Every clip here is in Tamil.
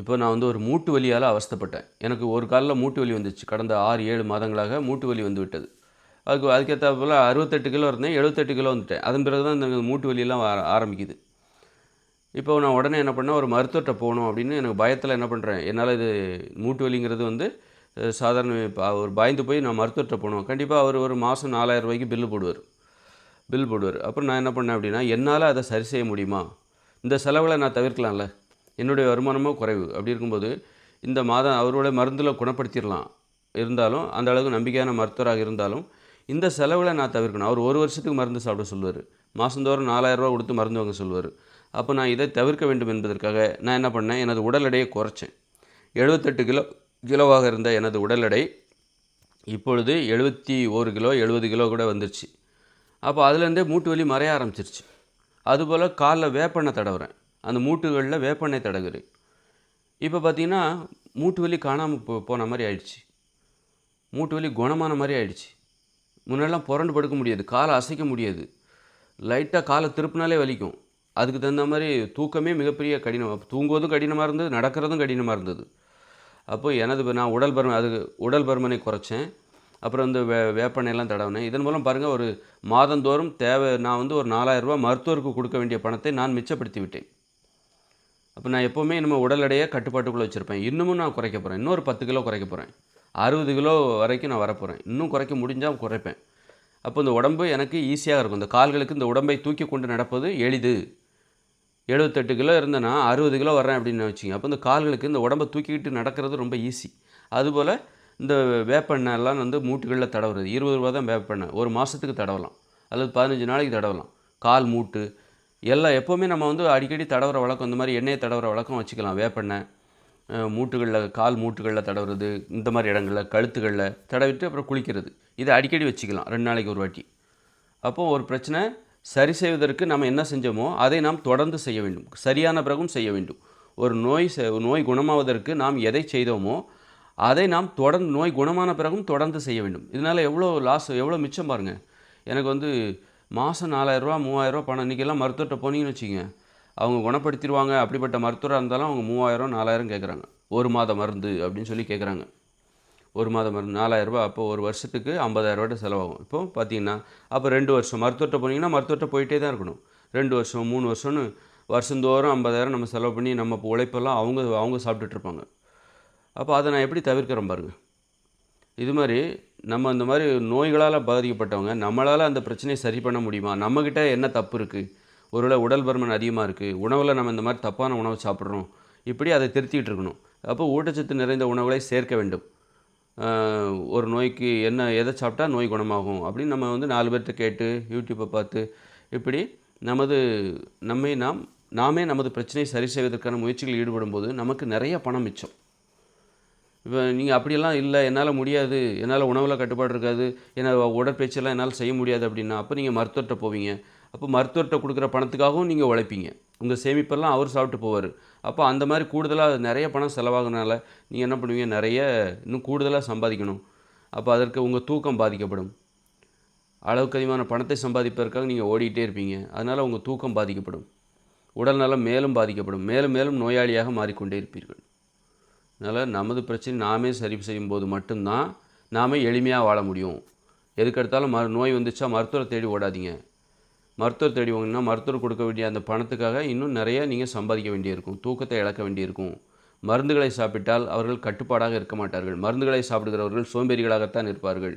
இப்போ நான் வந்து ஒரு மூட்டு வலியால் அவஸ்தைப்பட்டேன். எனக்கு ஒரு காலில் மூட்டு வலி வந்துச்சு. கடந்த ஆறு ஏழு மாதங்களாக மூட்டு வலி வந்து விட்டது. அதுக்கு அதுக்கேற்றாப்புல அறுபத்தெட்டு கிலோ இருந்தேன் எழுபத்தெட்டு கிலோ வந்துட்டேன். அதன் பிறகு தான் இந்த மூட்டு வலியெல்லாம் ஆரம்பிக்குது. இப்போ நான் உடனே என்ன பண்ணேன் ஒரு மருத்துவர்கிட்ட போகணும் அப்படின்னு எனக்கு பயத்தில் என்ன பண்ணுறேன் என்னால் இது மூட்டு வலிங்கிறது வந்து சாதாரண அவர் ஒரு பயந்து போய் நான் மருத்துவர்கிட்ட போகணும். கண்டிப்பாக அவர் ஒரு மாதம் நாலாயிரம் ரூபாய்க்கு பில்லு போடுவார். பில் போடுவார். அப்புறம் நான் என்ன பண்ணேன் அப்படின்னா என்னால் அதை சரி செய்ய முடியுமா? இந்த செலவில் நான் தவிர்க்கலாம்ல? என்னுடைய வருமானமும் குறைவு. அப்படி இருக்கும்போது இந்த மாதம் அவரோட மருந்தில் குணப்படுத்திடலாம் இருந்தாலும் அந்த அளவுக்கு நம்பிக்கையான மருத்துவராக இருந்தாலும் இந்த செலவில் நான் தவிர்க்கணும். அவர் ஒரு வருஷத்துக்கு மருந்து சாப்பிட சொல்லுவார். மாதந்தோறும் நாலாயிரரூவா கொடுத்து மருந்து வாங்க சொல்லுவார். அப்போ நான் இதை தவிர்க்க வேண்டும் என்பதற்காக நான் என்ன பண்ணேன்? எனது உடல் எடையை குறைச்சேன். எழுபத்தெட்டு கிலோ கிலோவாக இருந்த எனது உடல் எடை இப்பொழுது எழுபத்தி ஒரு கிலோ எழுபது கிலோ கூட வந்துருச்சு. அப்போ அதுலேருந்தே மூட்டு வலி மறைய ஆரம்பிச்சிருச்சு. அதுபோல் காலில் வேப்பெண்ணை தடவுறேன். அந்த மூட்டுகளில் வேப்பெண்ணெய் தடகுது. இப்போ பார்த்தீங்கன்னா மூட்டு வலி காணாமல் போ போன மாதிரி ஆயிடுச்சு. மூட்டு வலி குணமான மாதிரி ஆயிடுச்சு. முன்னெல்லாம் புரண்டு படுக்க முடியாது காலை அசைக்க முடியாது. லைட்டாக காலை திருப்பினாலே வலிக்கும். அதுக்கு தகுந்த மாதிரி தூக்கமே மிகப்பெரிய கடினம். தூங்குவதும் கடினமாக இருந்தது நடக்கிறதும் கடினமாக இருந்தது. அப்போ எனது நான் உடல் பருமன் அது உடல் பருமனை குறைச்சேன். அப்புறம் இந்த வே வேப்பெண்ணெய்லாம் தடவினேன். இதன் மூலம் பாருங்கள் ஒரு மாதந்தோறும் தேவை நான் வந்து ஒரு நாலாயிரரூபா மருத்துவருக்கு கொடுக்க வேண்டிய பணத்தை நான் மிச்சப்படுத்தி விட்டேன் அப்போ நான் எப்போவுமே இனிமேல் உடல் எடையை கட்டுப்பாட்டுக்குள்ளே வச்சுருப்பேன். இன்னமும் நான் குறைக்க போகிறேன் இன்னொரு பத்து கிலோ குறைக்க போகிறேன் அறுபது கிலோ வரைக்கும் நான் வரப்போகிறேன் இன்னும் குறைக்க முடிஞ்சால் குறைப்பேன். அப்போ இந்த உடம்பு எனக்கு ஈஸியாக இருக்கும். இந்த கால்களுக்கு இந்த உடம்பை தூக்கி கொண்டு நடப்பது எளிது. எழுபத்தெட்டு கிலோ இருந்தேன்னா அறுபது கிலோ வரேன் அப்படின்னு வச்சுங்க அப்போ இந்த கால்களுக்கு இந்த உடம்பை தூக்கிக்கிட்டு நடக்கிறது ரொம்ப ஈஸி அதுபோல் இந்த வேப்பெண்ணெய் எல்லாம் வந்து மூட்டுகளில் தடவுறது. இருபது ரூபா தான் வேப்பெண்ணெய். ஒரு மாதத்துக்கு தடவலாம். அல்லது பதினஞ்சு நாளைக்கு தடவலாம். கால் மூட்டு எல்லாம் எப்போவுமே நம்ம வந்து அடிக்கடி தடவுற வழக்கம் இந்த மாதிரி எண்ணெயை தடவுற வழக்கம் வச்சுக்கலாம். வேப்பெண்ணெய் மூட்டுகளில் கால் மூட்டுகளில் தடவுறது இந்த மாதிரி இடங்களில் கழுத்துகளில் தடவிட்டு அப்புறம் குளிக்கிறது. இதை அடிக்கடி வச்சுக்கலாம் ரெண்டு நாளைக்கு ஒரு வாட்டி. அப்போ ஒரு பிரச்சனை சரி செய்வதற்கு நம்ம என்ன செஞ்சோமோ அதை நாம் தொடர்ந்து செய்ய வேண்டும். சரியான பிறகும் செய்ய வேண்டும். ஒரு நோய் நோய் குணமாவதற்கு நாம் எதை செய்தோமோ அதை நாம் தொடர்ந்து நோய் குணமான பிறகும் தொடர்ந்து செய்ய வேண்டும். இதனால் எவ்வளோ லாஸ் எவ்வளோ மிச்சம் பாருங்கள் எனக்கு வந்து மாதம் நாலாயிரரூவா மூவாயிரரூவா பணம். இன்றைக்கெல்லாம் மருத்துவர்கிட்ட போனீங்கன்னு வச்சுங்க அவங்க குணப்படுத்திடுவாங்க. அப்படிப்பட்ட மருத்துவராக இருந்தாலும் அவங்க மூவாயிரம் நாலாயிரம் கேட்குறாங்க ஒரு மாத மருந்து அப்படின்னு சொல்லி கேட்குறாங்க ஒரு மாதம் மருந்து நாலாயிரரூபா அப்போ ஒரு வருஷத்துக்கு ஐம்பதாயிரரூபா செலவாகும். இப்போ பார்த்தீங்கன்னா அப்போ ரெண்டு வருஷம் மருத்துவர்கிட்ட போனீங்கன்னா மருத்துவர்கிட்ட போயிட்டே தான் இருக்கணும். ரெண்டு வருஷம் மூணு வருஷம்னு வருஷந்தோறும் ஐம்பதாயிரம் நம்ம செலவு பண்ணி நம்ம உழைப்பெல்லாம் அவங்க அவங்க சாப்பிட்டுட்ருப்பாங்க அப்போ அதை நான் எப்படி தவிர்க்கிறேன் பாருங்கள் இது மாதிரி நம்ம இந்த மாதிரி நோய்களால் பாதிக்கப்பட்டவங்க நம்மளால் அந்த பிரச்சனையை சரி பண்ண முடியுமா? நம்மக்கிட்ட என்ன தப்பு இருக்குது ஒருவேளை உடல் பருமன் அதிகமாக இருக்குது உணவில் நம்ம இந்த மாதிரி தப்பான உணவு சாப்பிட்றோம் இப்படி அதை திருத்திக்கிட்டு இருக்கணும். அப்போ ஊட்டச்சத்து நிறைந்த உணவுகளை சேர்க்க வேண்டும். ஒரு நோய்க்கு என்ன எதை சாப்பிட்டா நோய் குணமாகும்? அப்படின்னு நம்ம வந்து நாலு பேர்த்த கேட்டு யூடியூப்பை பார்த்து இப்படி நமது நம்மை நாம் நாமே நமது பிரச்சனையை சரி செய்வதற்கான முயற்சிகளில் ஈடுபடும்போது நமக்கு நிறைய பணம் மிச்சம். இப்போ நீங்கள் அப்படியெல்லாம் இல்லை என்னால் முடியாது என்னால் உணவில் கட்டுப்பாடு இருக்காது என்னால் உடற்பயிற்சியெல்லாம் என்னால் செய்ய முடியாது அப்படின்னா அப்போ நீங்கள் மருத்துவர்கிட்ட போவீங்க. அப்போ மருத்துவர்கிட்ட கொடுக்குற பணத்துக்காகவும் நீங்கள் உழைப்பீங்க. உங்கள் சேமிப்பெல்லாம் அவர் சாப்பிட்டு போவார். அப்போ அந்த மாதிரி கூடுதலாக நிறைய பணம் செலவாகுறனால நீங்கள் என்ன பண்ணுவீங்க? நிறைய இன்னும் கூடுதலாக சம்பாதிக்கணும். அப்போ அதற்கு உங்கள் தூக்கம் பாதிக்கப்படும். அளவுக்கு அதிகமான பணத்தை சம்பாதிப்பதற்காக நீங்கள் ஓடிக்கிட்டே இருப்பீங்க. அதனால் உங்கள் தூக்கம் பாதிக்கப்படும். உடல் நலம் மேலும் பாதிக்கப்படும். மேலும் மேலும் நோயாளியாக மாறிக்கொண்டே இருப்பீர்கள். அதனால் நமது பிரச்சனை நாமே சரி செய்யும் போது மட்டும்தான் நாமே எளிமையாக வாழ முடியும். எதுக்கெடுத்தாலும் மறு நோய் வந்துச்சா மருத்துவரை தேடி ஓடாதீங்க. மருத்துவர் தேடி வாங்கினா மருத்துவர் கொடுக்க வேண்டிய அந்த பணத்துக்காக இன்னும் நிறைய நீங்கள் சம்பாதிக்க வேண்டியிருக்கும். தூக்கத்தை இழக்க வேண்டியிருக்கும். மருந்துகளை சாப்பிட்டால் அவர்கள் கட்டுப்பாடாக இருக்க மாட்டார்கள். மருந்துகளை சாப்பிடுகிறவர்கள் சோம்பேறிகளாகத்தான் இருப்பார்கள்.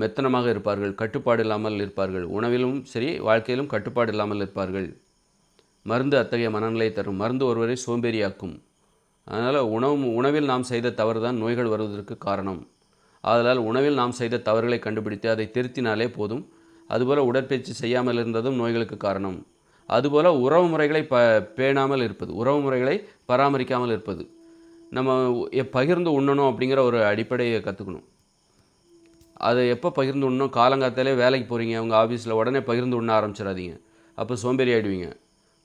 மெத்தனமாக இருப்பார்கள். கட்டுப்பாடு இல்லாமல் இருப்பார்கள். உணவிலும் சரி வாழ்க்கையிலும் கட்டுப்பாடு இல்லாமல் இருப்பார்கள். மருந்து அத்தகைய மனநிலை தரும். மருந்து ஒருவரை சோம்பேறியாக்கும். அதனால் உணவு உணவில் நாம் செய்த தவறு தான் நோய்கள் வருவதற்கு காரணம். ஆதலால் உணவில் நாம் செய்த தவறுகளை கண்டுபிடித்து அதை திருத்தினாலே போதும். அதுபோல் உடற்பயிற்சி செய்யாமல் இருந்ததும் நோய்களுக்கு காரணம். அதுபோல் உறவு முறைகளை ப பேணாமல் இருப்பது உறவு முறைகளை பராமரிக்காமல் இருப்பது. நம்ம எ- பகிர்ந்து உண்ணணும் அப்படிங்கிற ஒரு அடிப்படையை கற்றுக்கணும் அதை எப்போ பகிர்ந்து உண்ணணும்? காலங்காத்தாலே வேலைக்கு போகிறீங்க உங்கள் ஆஃபீஸில் உடனே பகிர்ந்து உண்ண ஆரம்பிச்சிடாதீங்க. அப்போ சோம்பேறி ஆகிடுவீங்க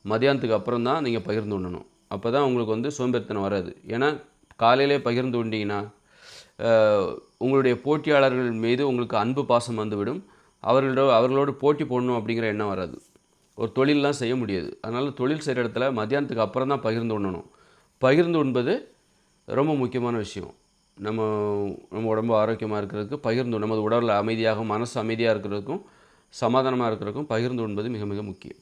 மதியானத்துக்கு அப்புறம் தான் நீங்கள் பகிர்ந்து உண்ணணும். அப்போ தான் உங்களுக்கு வந்து சோம்பேறித்தனம் வராது. ஏன்னா காலையிலே பகிர்ந்து உண்டிங்கன்னா உங்களுடைய போட்டியாளர்கள் மீது உங்களுக்கு அன்பு பாசம் வந்துவிடும். அவர்களோட அவர்களோடு போட்டி போடணும் அப்படிங்கிற எண்ணம் வராது. ஒரு தொழிலெலாம் செய்ய முடியாது. அதனால் தொழில் செய்கிற இடத்துல மத்தியானத்துக்கு அப்புறம் தான் பகிர்ந்து உண்ணணும் பகிர்ந்து உண்பது ரொம்ப முக்கியமான விஷயம். நம்ம நம்ம உடம்பு ஆரோக்கியமாக இருக்கிறதுக்கு பகிர்ந்து நமது உடலில் அமைதியாக மனசு அமைதியாக இருக்கிறதுக்கும் சமாதானமாக இருக்கிறதுக்கும் பகிர்ந்து உண்பது மிக மிக முக்கியம்.